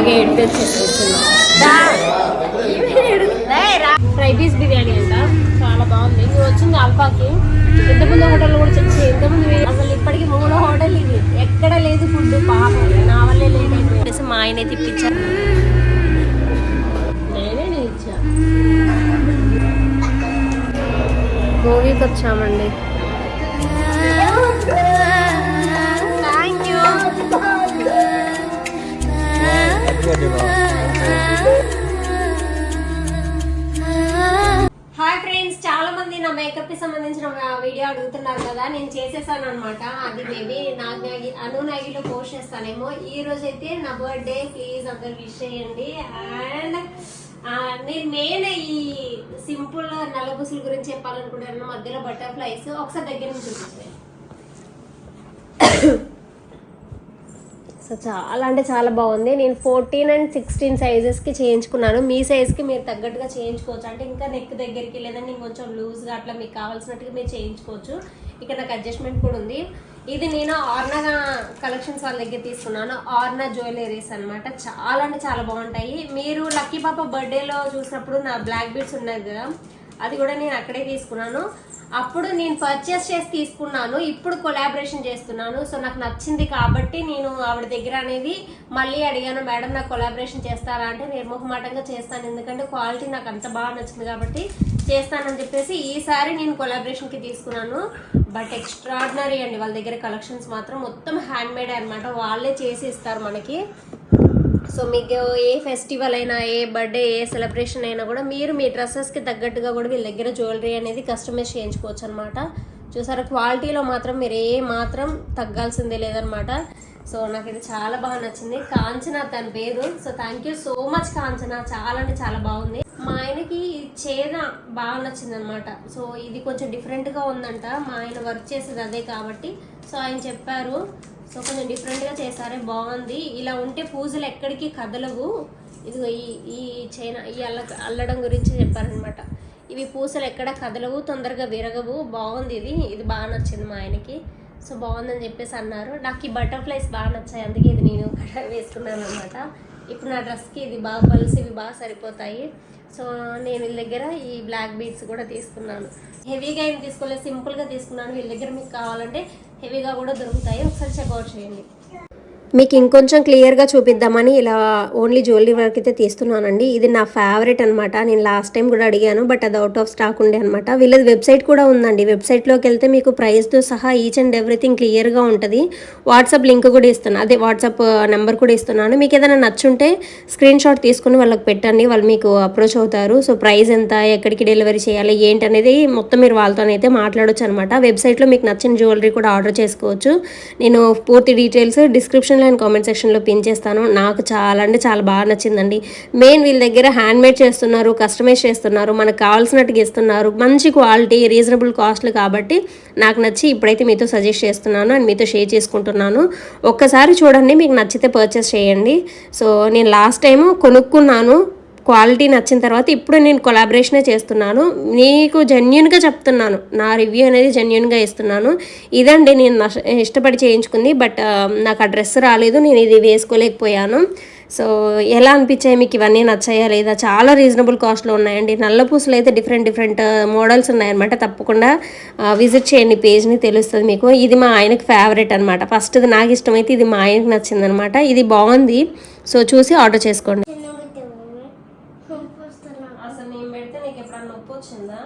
బాగా ఏడిపించేసి fry piece biryani అంట. చాలా బాగుంది. ఇది వచ్చింది అల్ఫాకి. ఇంతకుముందు హోటల్ కూడా వచ్చి ఇంతకుముందు వే- అసలు ఇప్పటికి మూడో హోటల్ ఇది. ఎక్కడ లేదు ఫుడ్ పాపం. నా వల్లే లేదు మా ఆయనే తిప్పించాను నేనే నేను ఇచ్చా మూవీకి వచ్చామండి హాయ్ ఫ్రెండ్స్ చాలా మంది నా మేకప్కి సంబంధించిన వీడియో అడుగుతున్నారు కదా నేను చేసేసాను అనమాట అది మేబీ నాగి అను నాగిలో పోస్ట్ చేస్తానేమో. ఈ రోజు అయితే నా బర్త్డే ప్లీజ్ అందరు విష్ చేయండి. అండ్ నేను మెయిన్ ఈ సింపుల్ నల్లబుసుల గురించి చెప్పాలనుకుంటున్నాను. మధ్యలో బటర్ఫ్లైస్ ఒకసారి దగ్గర నుంచి చూపిస్తాను. సో చాలా అంటే చాలా బాగుంది. నేను ఫోర్టీన్ అండ్ సిక్స్టీన్ సైజెస్కి చేయించుకున్నాను. మీ సైజ్కి మీరు తగ్గట్టుగా చేయించుకోవచ్చు. అంటే ఇంకా నెక్ దగ్గరికి లేదంటే ఇంకొంచెం లూజ్గా అట్లా మీకు కావాల్సినట్టుగా మీరు చేయించుకోవచ్చు. ఇక్కడ నాకు అడ్జస్ట్మెంట్ కూడా ఉంది. ఇది నేను ఆర్నా కలెక్షన్స్ వాళ్ళ దగ్గర తీసుకున్నాను. ఆర్నా జ్యువెలరీస్ అనమాట చాలా అంటే చాలా బాగుంటాయి. మీరు లక్కీ పాప బర్త్డేలో చూసినప్పుడు నా బ్లాక్ బీడ్స్ ఉన్నాయి కదా అది కూడా నేను అక్కడే తీసుకున్నాను. అప్పుడు నేను పర్చేస్ చేసి తీసుకున్నాను. ఇప్పుడు కొలాబరేషన్ చేస్తున్నాను. సో నాకు నచ్చింది కాబట్టి నేను ఆవిడ దగ్గర అనేది మళ్ళీ అడిగాను మేడం నాకు కొలాబరేషన్ చేస్తారా? అంటే నిర్మోహమాటంగా చేస్తాను. ఎందుకంటే క్వాలిటీ నాకు అంత బాగా నచ్చింది కాబట్టి చేస్తానని చెప్పేసి ఈసారి నేను కొలాబరేషన్కి తీసుకున్నాను. బట్ ఎక్స్ట్రాడినరీ అండి. వాళ్ళ దగ్గర కలెక్షన్స్ మాత్రం మొత్తం హ్యాండ్ మేడ్ అనమాట వాళ్ళే చేసి ఇస్తారు మనకి. సో మీకు ఏ ఫెస్టివల్ అయినా ఏ బర్త్డే ఏ సెలబ్రేషన్ అయినా కూడా మీరు మీ డ్రెస్సెస్కి తగ్గట్టుగా కూడా వీళ్ళ దగ్గర జ్యువెలరీ అనేది కస్టమైజ్ చేయించుకోవచ్చు అనమాట చూసారా క్వాలిటీలో మాత్రం మీరు ఏ మాత్రం తగ్గాల్సిందే లేదనమాట సో నాకు ఇది చాలా బాగా నచ్చింది. కాంచన తన పేరు. So thank you so much Kanchana. చాలా అంటే చాలా బాగుంది. మా ఆయనకి ఈ చేద బాగా నచ్చింది అనమాట సో ఇది కొంచెం డిఫరెంట్గా ఉందంట. మా ఆయన వర్క్ చేసేది అదే కాబట్టి. సో ఆయన చెప్పారు సో కొంచెం డిఫరెంట్గా చేశారే బాగుంది. ఇలా ఉంటే పూజలు ఎక్కడికి కదలవు. ఇదిగో ఈ ఈ చైన ఈ అల్ల అల్లడం గురించి చెప్పారనమాట ఇవి పూసలు ఎక్కడ కదలవు తొందరగా విరగవు. బాగుంది ఇది. ఇది బాగా నచ్చింది మా ఆయనకి. సో బాగుందని చెప్పేసి అన్నారు. నాకు ఈ బటర్ఫ్లైస్ బాగా నచ్చాయి. అందుకే ఇది నేను వేసుకున్నాను అనమాట ఇప్పుడు నా డ్రెస్కి ఇది బాగా పల్స్ ఇవి బాగా సరిపోతాయి. సో నేను వీళ్ళ దగ్గర ఈ బ్లాక్ బీడ్స్ కూడా తీసుకున్నాను. హెవీగా ఏం తీసుకోలేదు సింపుల్గా తీసుకున్నాను. వీళ్ళ దగ్గర మీకు కావాలంటే హెవీగా కూడా దొరుకుతాయి. ఒకసారి చెక్అవుట్ చేయండి. మీకు ఇంకొంచెం క్లియర్గా చూపిద్దామని ఇలా ఓన్లీ జ్యువెలరీ వర్క్ అయితే తీస్తున్నానండి. ఇది నా ఫేవరెట్ అనమాట నేను లాస్ట్ టైం కూడా అడిగాను బట్ అది అవుట్ ఆఫ్ స్టాక్ ఉండే అనమాట వీళ్ళది వెబ్సైట్ కూడా ఉందండి. వెబ్సైట్లోకి వెళ్తే మీకు ప్రైస్తో సహా ఈచ్ అండ్ ఎవ్రీథింగ్ క్లియర్గా ఉంటుంది. వాట్సాప్ లింక్ కూడా ఇస్తున్నాను అదే వాట్సాప్ నెంబర్ కూడా ఇస్తున్నాను. మీకు ఏదైనా నచ్చుంటే స్క్రీన్ షాట్ తీసుకుని వాళ్ళకి పెట్టండి వాళ్ళు మీకు అప్రోచ్ అవుతారు. సో ప్రైస్ ఎంత ఎక్కడికి డెలివరీ చేయాలి ఏంటి అనేది మొత్తం మీరు వాళ్ళతోనైతే మాట్లాడొచ్చు అనమాట వెబ్సైట్లో మీకు నచ్చిన జ్యువెలరీ కూడా ఆర్డర్ చేసుకోవచ్చు. నేను పూర్తి డీటెయిల్స్ డిస్క్రిప్షన్ డిస్క్రిప్షన్లో అండ్ కామెంట్ సెక్షన్లో పిన్ చేస్తాను. నాకు చాలా అంటే చాలా బాగా నచ్చిందండి. మెయిన్ వీళ్ళ దగ్గర హ్యాండ్ మేడ్ చేస్తున్నారు కస్టమైజ్ చేస్తున్నారు మనకు కావాల్సినట్టుగా ఇస్తున్నారు. మంచి క్వాలిటీ రీజనబుల్ కాస్ట్లు కాబట్టి నాకు నచ్చి ఇప్పుడైతే మీతో సజెస్ట్ చేస్తున్నాను అండ్ మీతో షేర్ చేసుకుంటున్నాను. ఒక్కసారి చూడండి మీకు నచ్చితే పర్చేస్ చేయండి. సో నేను లాస్ట్ టైము కొనుక్కున్నాను. క్వాలిటీ నచ్చిన తర్వాత ఇప్పుడు నేను కొలాబరేషనే చేస్తున్నాను. నీకు జెన్యున్గా చెప్తున్నాను. నా రివ్యూ అనేది జెన్యున్గా ఇస్తున్నాను. ఇదండి నేను ఇష్టపడి చేయించుకుంది. బట్ నాకు ఆ డ్రెస్ రాలేదు. నేను ఇది వేసుకోలేకపోయాను. సో ఎలా అనిపించాయి? మీకు ఇవన్నీ నచ్చాయా లేదా? చాలా రీజనబుల్ కాస్ట్లో ఉన్నాయండి. నల్ల పూసలు అయితే డిఫరెంట్ డిఫరెంట్ మోడల్స్ ఉన్నాయన్నమాట. తప్పకుండా విజిట్ చేయండి. పేజ్ని తెలుస్తుంది మీకు. ఇది మా ఆయనకి ఫేవరెట్ అనమాట ఫస్ట్ ఇది నాకు ఇష్టమైతే ఇది మా ఆయనకి నచ్చిందనమాట ఇది బాగుంది. సో చూసి ఆర్డర్ చేసుకోండి అసలు నేను పెడితే నీకు ఎప్పుడన్నా నొప్పి వచ్చిందా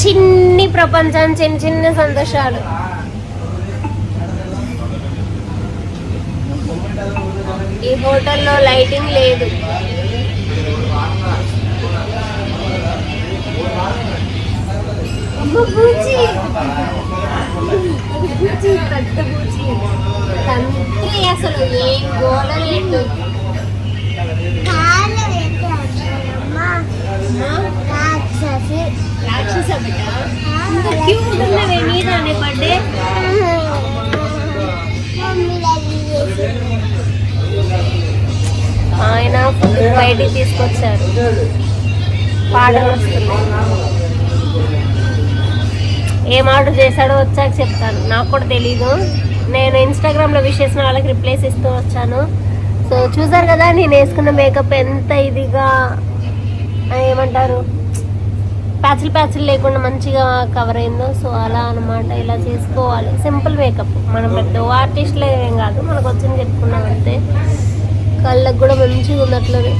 చిన్ని ప్రపంచం చిన్న చిన్న సంతోషాలు. ఈ హోటల్లో లైటింగ్ లేదు. తండ్రి తంత్రి అసలు ఏం గోడ లేదు. రాక్షస. బిడ్డ క్యూట్ ఉన్నవే నీదానే బర్త్డే ఆయన ఫుడ్ బయటికి తీసుకొచ్చారు. పాటలు వస్తున్నాయి. ఏం ఆర్డర్ చేశాడో వచ్చాక చెప్తాను. నాకు కూడా తెలీదు. నేను ఇన్స్టాగ్రామ్లో విష్ చేసిన వాళ్ళకి రిప్లైస్ ఇస్తూ వచ్చాను. సో చూసారు కదా నేను వేసుకున్న మేకప్ ఎంత ఇదిగా ఏమంటారు? ప్యాచులు ప్యాచులు లేకుండా మంచిగా కవర్ అయిందో సో అలా అన్నమాట. ఇలా చేసుకోవాలి. సింపుల్ మేకప్ మనం పెద్ద ఆర్టిస్ట్లే ఏం కాదు. మనకు వచ్చింది చెప్పుకున్నాం అంతే. కళ్ళకు కూడా మంచిగా ఉన్నట్లనే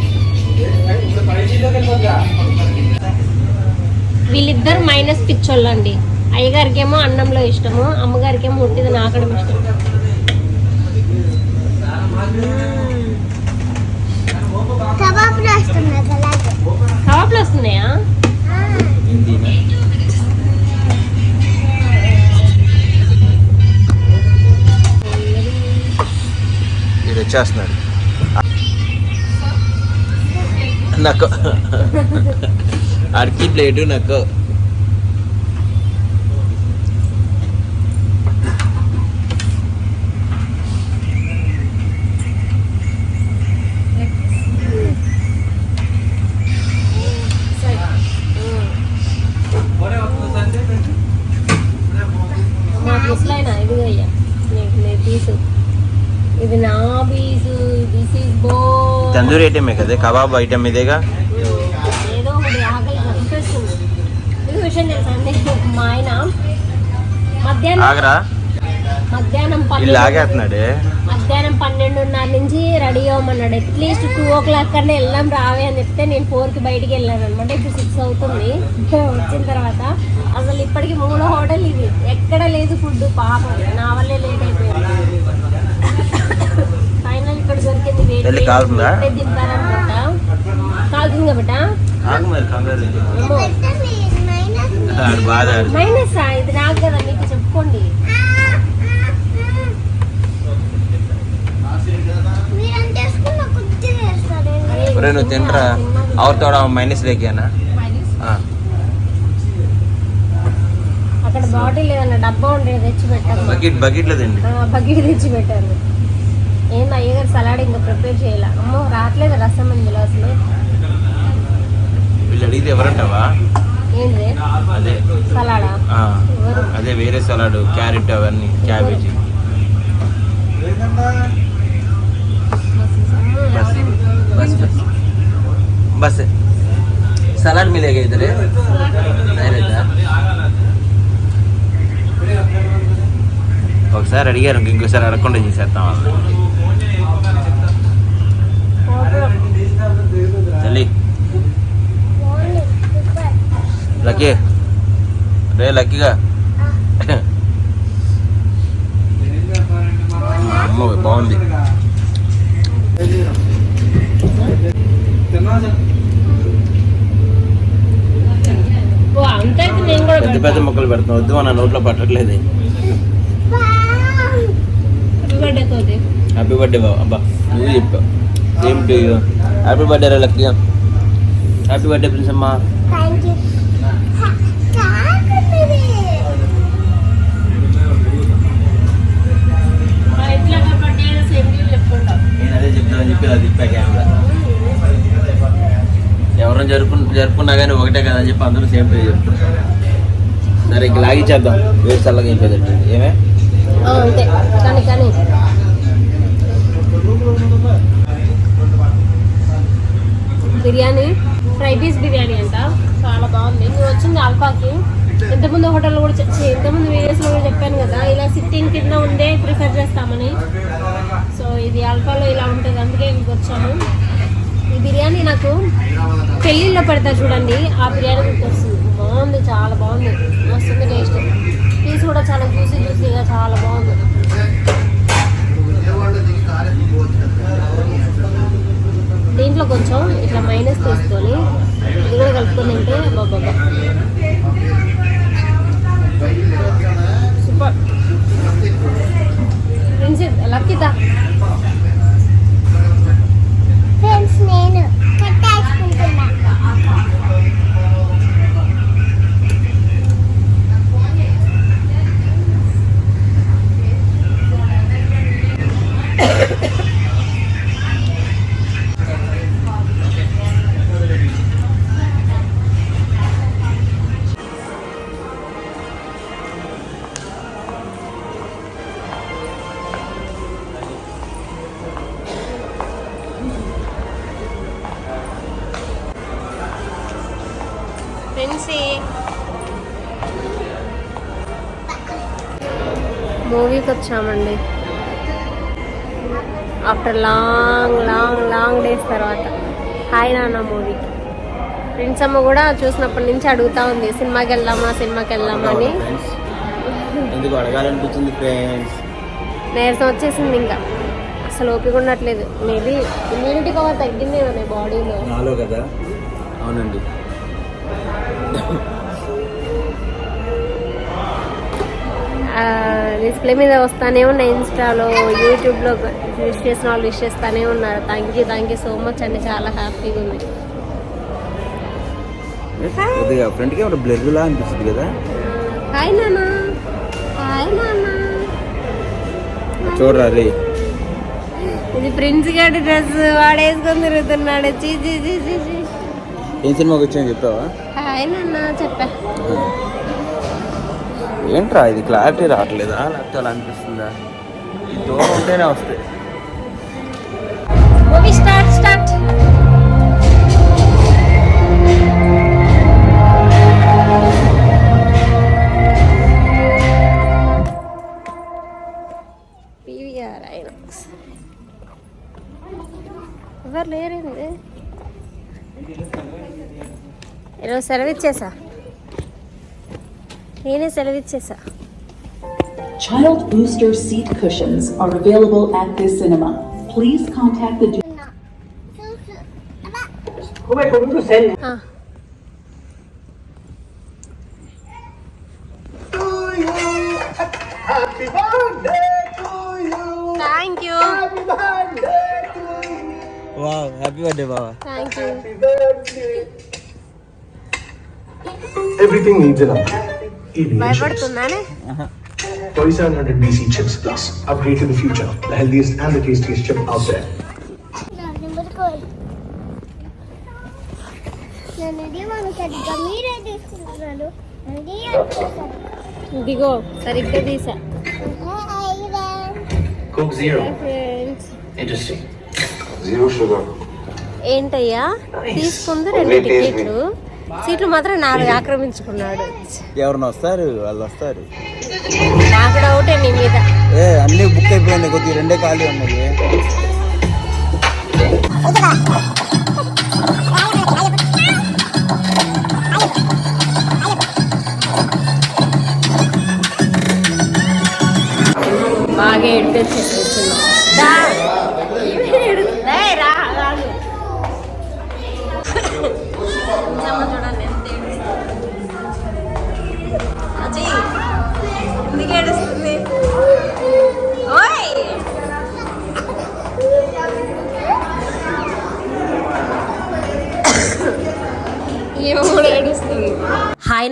వీళ్ళిద్దరు మైనస్ పిచ్చోళ్ళు అండి అయ్యగారికి ఏమో అన్నంలో ఇష్టము అమ్మగారికి ఏమో ఉట్టిది నాకడం ఇష్టం. వీడు వచ్చేస్తున్నాడు నాకు ఆడికి ప్లేటు నాకు మా ముసలైన ఇది అయ్యా నీకు నేను తీసు ఇది నా పీసు దిస్ బో తందూరి ఐటమే కదా కబాబ్ ఐటమ్ ఇదేగా? ఏదో ఒకటి ఆకలి కనిపిస్తుంది ఇది విషయం తెలుసా అండి? మా ఆయన మధ్యాహ్నం ఆగరా? మధ్యాహ్నం వీళ్ళు ఆగేస్తున్నాడే మధ్యాహ్నం పన్నెండున్నర నుంచి రెడీ అవ్వమన్నాడు. అట్లీస్ట్ టూ ఓ క్లాక్ కన్నా వెళ్దాం రావే అని చెప్తే నేను ఫోర్కి బయటికి వెళ్ళాను అనమాట. ఇప్పుడు సిక్స్ అవుతుంది. వచ్చిన తర్వాత అసలు ఇప్పటికి మూడో హోటల్ ఇది. ఎక్కడ లేదు ఫుడ్ పాపం. నా వల్లే లేట్ అయిపోయింది ఫైనల్ ఇక్కడ దొరికింది వేడి ఎల్లి కాలుతుందా? మైనస్? ఇది నాకు మీకు చెప్పుకోండి. నువ్వు తింటరా అవర్తో మైనస్ లేకేనా అక్కడ బాటిల్ ఏదన్నా డబ్బా ఉండేది తెచ్చి పెట్టారు బకెట్ బకెట్లో తిండి బకెట్ తెచ్చి పెట్టారు ఏంది అయ్యగారు సలాడ్ ఇంకా ప్రిపేర్ చేయాల అమ్మో రావట్లేదు రసం ఇందులో అసలు వీళ్ళు అడిగితే ఎవరంటావా ఏంది అదే సలాడా ఆ, ఎవరు అదే వేరే సలాడ్ క్యారెట్ అవన్నీ క్యాబేజీ बस बस बस बस सलाद मिलेगा इधर नहीं रहता ఒకసారి అడిగారు ఇంకోసారి అడగకుండా చేసేస్తాం తల్లి లక్కీ. రే లక్కీగా. అమ్మ బాగుంది. పెద్ద పెద్ద ముక్కలు పెడుతున్నాం వద్దు మన నోట్లో పట్టట్లేదు. హ్యాపీ బర్త్డే బాబా అబ్బా నువ్వు చెప్పావు same to you happy birthday రా లక్కీ హ్యాపీ బర్త్డే ప్రిన్స్ అమ్మా థ్యాంక్ యూ కాకుంది ఎట్లా బర్త్డే సేమ్ చెప్పుకుంటాం నేను అదే చెప్తానని చెప్పి అది తిప్పా కెమెరా ఎవరైనా జరుపు జరుపుకున్నా కానీ ఒకటే కదా అని చెప్పి అందరూ సేమ్ టు చెప్తారు సరే ఇంక లాగిచ్చేద్దాం వేడి చల్లగా అయిపోయేటట్టు ఏమే అంతే కానీ కానీ బిర్యానీ ఫ్రై పీస్ బిర్యానీ అంట. చాలా బాగుంది. నువ్వు వచ్చింది ఆల్ఫాకి ఇంతకుముందు హోటల్లో కూడా చె- ఇంతకుముందు వీడియోస్లో కూడా చెప్పాను కదా ఇలా సిట్టింగ్ కింద ఉండే ప్రిఫర్ చేస్తామని. సో ఇది ఆల్ఫాలో ఇలా ఉంటుంది అందుకే ఇంటికి వచ్చాను. ఈ బిర్యానీ నాకు పెళ్ళిళ్ళలో పెడతారు చూడండి ఆ బిర్యానీ గుర్తొస్తుంది బాగుంది చాలా బాగుంది. వస్తుంది టేస్ట్ పీస్ కూడా చాలా జ్యూసీ జ్యూసీగా చాలా బాగుంది. దీంట్లో కొంచెం ఇట్లా మైనస్ తీసుకొని ఇది కూడా కలుపుకొని తింటే బాబా సూపర్ ప్రిన్సిప్ ఫ్రెండ్స్ నేను. మూవీకి వచ్చామండి. After long long long days తర్వాత. హాయ్ నాన్న మూవీకి ఫ్రెండ్స్ అమ్మ కూడా చూసినప్పటి నుంచి అడుగుతా ఉంది సినిమాకి వెళ్దామా సినిమాకి వెళ్దామా అని. ఎందుకు అడగాలనిపించింది ఫ్రెండ్స్ నీరసం వచ్చేసింది ఇంకా. అసలు ఓపిక ఉండట్లేదు. మేబీ ఇమ్యూనిటీ పవర్ తగ్గింది బాడీలో నాలో కదా. అవునండి. డిస్ప్లే మీద వస్తానే ఉన్నాయి ఇన్స్టాలో యూట్యూబ్లో విష్ చేసిన వాళ్ళు విష్ చేస్తానే ఉన్నారు. Thank you thank you so much అండి. చాలా హ్యాపీగా ఉంది. బ్లర్ లా అనిపిస్తుంది కదా? హాయ్ నాన్న. హాయ్ నాన్న. చూడరా రే. ఇది ప్రిన్స్ గారి డ్రెస్ వాడేసుకొని తిరుగుతున్నాడు. చీ చీ చీ చీ చీ. ఏం సినిమాకి వచ్చాయని చెప్పావా? హాయ్ నాన్న చెప్పా. ఏంట్రా ఇది క్లారిటీ రావట్లేదా? లేకపోతే అలా అనిపిస్తుందా? ఈ దూరం ఉంటేనే వస్తాయి. Movie start start PVR INOX ఎవరు లేరండి ఈరోజు సెలవు ఇచ్చేసా నేనే సెలవు ఇచ్చేసా Child booster seat cushions are available at this cinema. Please contact the చూసు అబ్బా ఆ. Thank you wow happy birthday బావా thank you Everything needs an upgrade. Even your chips. భయపడుతుందానే 3700 BC chips plus. Upgrade to the future. The healthiest and the tastiest chip out there. నన్ను ముట్టుకోవాలి నన్ను ఇదేమను సరిగ్గా మీరే తీసుకుంటున్నారు అది ఇదిగో సరిగ్గా తీసా Coke Zero. Friends Interesting. Zero sugar. ఏంటయ్యా తీసుకుంది రెండు టికెట్లు సీట్లు మాత్రం నాలుగు ఆక్రమించుకున్నాడు. ఎవరిని వస్తారు వాళ్ళు వస్తారు. నాకు డౌటే నీ మీద. ఏ అన్నీ బుక్ అయిపోయినాయి కొద్దిగా రెండే ఖాళీ ఉన్నాయి.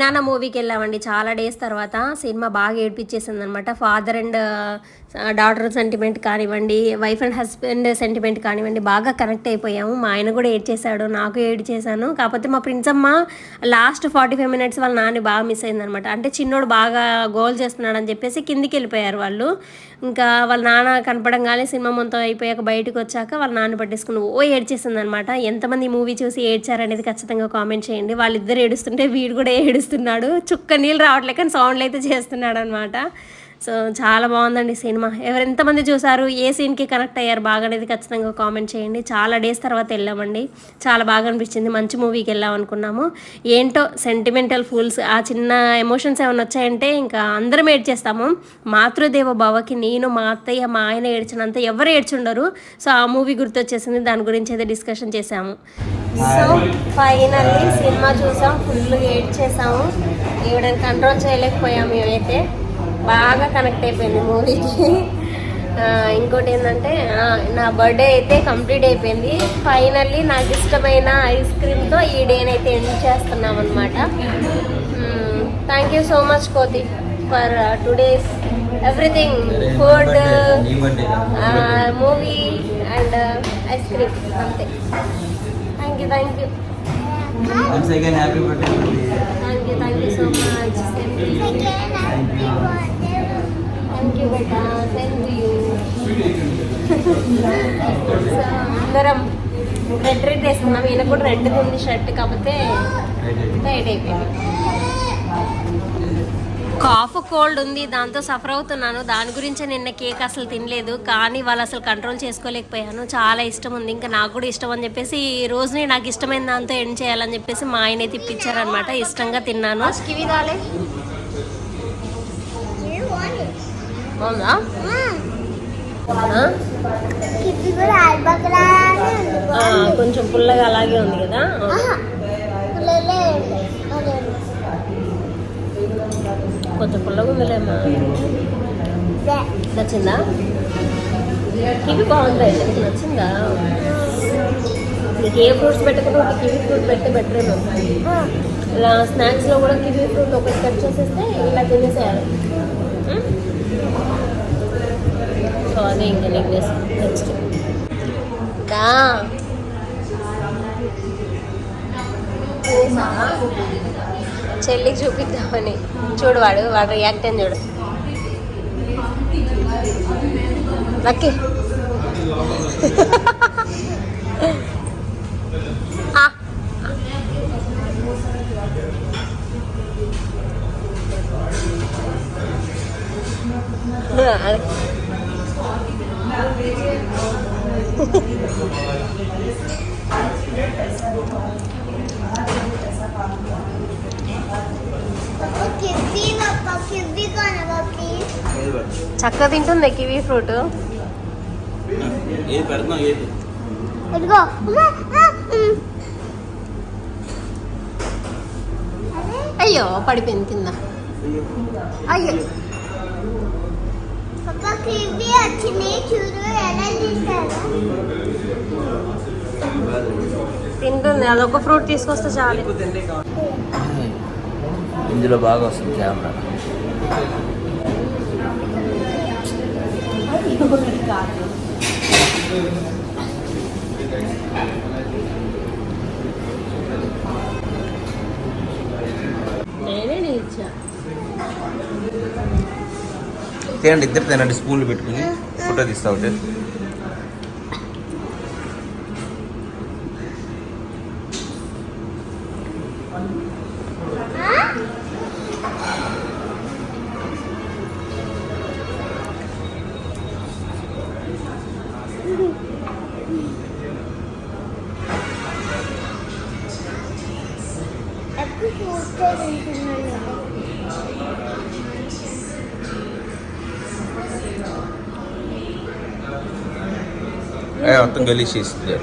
హాయ్ నాన్న మూవీకి వెళ్ళామండి. చాలా డేస్ తర్వాత సినిమా బాగా ఏడిపించేసింది అనమాట ఫాదర్ అండ్ డాటర్ సెంటిమెంట్ కానివ్వండి వైఫ్ అండ్ హస్బెండ్ సెంటిమెంట్ కానివ్వండి బాగా కనెక్ట్ అయిపోయాము. మా ఆయన కూడా ఏడ్ చేశాడు నాకు ఏడ్ చేశాను కాకపోతే మా ప్రిన్సమ్మ లాస్ట్ ఫార్టీ ఫైవ్ మినిట్స్ వాళ్ళ నాన్న బాగా మిస్ అయిందనమాట. అంటే చిన్నోడు బాగా గోల్ చేస్తున్నాడు అని చెప్పేసి కిందికి వెళ్ళిపోయారు వాళ్ళు. ఇంకా వాళ్ళ నాన్న కనపడంగానే సినిమా మొత్తం అయిపోయాక బయటకు వచ్చాక వాళ్ళ నాన్న పట్టేసుకుని ఓ ఏడ్చేసింది అనమాట ఎంతమంది మూవీ చూసి ఏడ్చారనేది ఖచ్చితంగా కామెంట్ చేయండి. వాళ్ళిద్దరు ఏడుస్తుంటే వీడు కూడా చేస్తున్నాడు. చుక్క నీళ్ళు రావట్లేక కానీ సౌండ్లు అయితే చేస్తున్నాడు అనమాట సో చాలా బాగుందండి సినిమా. ఎవరు ఎంతమంది చూసారు ఏ సీన్కి కనెక్ట్ అయ్యారు బాగా అనేది ఖచ్చితంగా కామెంట్ చేయండి. చాలా డేస్ తర్వాత వెళ్ళామండి. చాలా బాగా అనిపించింది. మంచి మూవీకి వెళ్ళాం అనుకున్నాము. ఏంటో సెంటిమెంటల్ ఫూల్స్ ఆ చిన్న ఎమోషన్స్ ఏమైనా వచ్చాయంటే ఇంకా అందరం ఏడ్చేస్తాము. మాతృదేవ భవకి నేను మా అత్తయ్య మా ఆయన ఏడ్చినంత ఎవరు ఏడ్చుండరు. సో ఆ మూవీ గుర్తొచ్చేసింది. దాని గురించి అయితే డిస్కషన్ చేసాము సో ఫైనల్లీ సినిమా చూసాం. ఫుల్గా ఏడ్చేసాము. ఈవిడని కంట్రోల్ చేయలేకపోయాము మేమైతే. బాగా కనెక్ట్ అయిపోయింది మూవీకి. ఇంకోటి ఏంటంటే నా బర్త్డే అయితే కంప్లీట్ అయిపోయింది. ఫైనల్లీ నాకు ఇష్టమైన ఐస్ క్రీమ్తో ఈ డేని అయితే ఎండ్ చేస్తున్నాం అనమాట థ్యాంక్ యూ సో మచ్ కోతి for today's everything food movie and ice cream అంతే. Thank you thank you once again happy birthday thank you thank you so much thank you beta to you అందరం red red వేసుకున్నాం. ఈయన కూడా red ఉంది shirt కాకపోతే tight అయిపోయింది. Cough cold ఉంది దాంతో సఫర్ అవుతున్నాను. దాని గురించే నిన్న కేక్ అసలు తినలేదు కానీ వాళ్ళు అసలు కంట్రోల్ చేసుకోలేకపోయాను. చాలా ఇష్టం ఉంది ఇంకా నాకు కూడా ఇష్టం అని చెప్పేసి ఈ రోజుని నాకు ఇష్టమైన దాంతో ఎండ్ చేయాలని చెప్పేసి మా ఆయనే తిప్పించారనమాట ఇష్టంగా తిన్నాను. ఆ, కొంచెం పుల్లగా అలాగే ఉంది కదా ఆహా పుల్లలే ఉంది. అదే కొంచెం పుల్లగా ఉందిలేమ్మా. నచ్చిందా? కివి బాగుందా. నీకు నచ్చిందా? నీకు ఏ ఫ్రూట్స్ పెట్టకుండా ఒక కివి ఫ్రూట్ పెడితే బెటర్ ఇలా స్నాక్స్లో కూడా కివి ఫ్రూట్ ఒకటి కట్ చేసేస్తే ఇలా తినేసేయాలి. సో అదే ఇంకా నీకు నెక్స్ట్. దా. చెల్లికి చూపిద్దామని చూడు వాడు వాడు రియాక్ట్ అని చూడు లక్కీ ఆ. అదే. ఒక కిప్పి చక్కగా తింటుంది కివీ ఫ్రూట్? ఏది పెడుతున్నావు ఏది? ఇదిగో. అయ్యో పడిపోయింది కింద. అయ్యో. ఒక కిప్పి వచ్చింది. చూడు ఎలా తీసారు తింటుంది అదొక ఫ్రూట్ తీసుకొస్తే చాలు. ఇందులో బాగా వస్తుంది కెమెరా. తినండి ఇద్దరు తినండి స్పూన్లు పెట్టుకుని ఫోటో తీస్తా ఒకటి ఏ, మొత్తం గలీష్ చేస్తుంది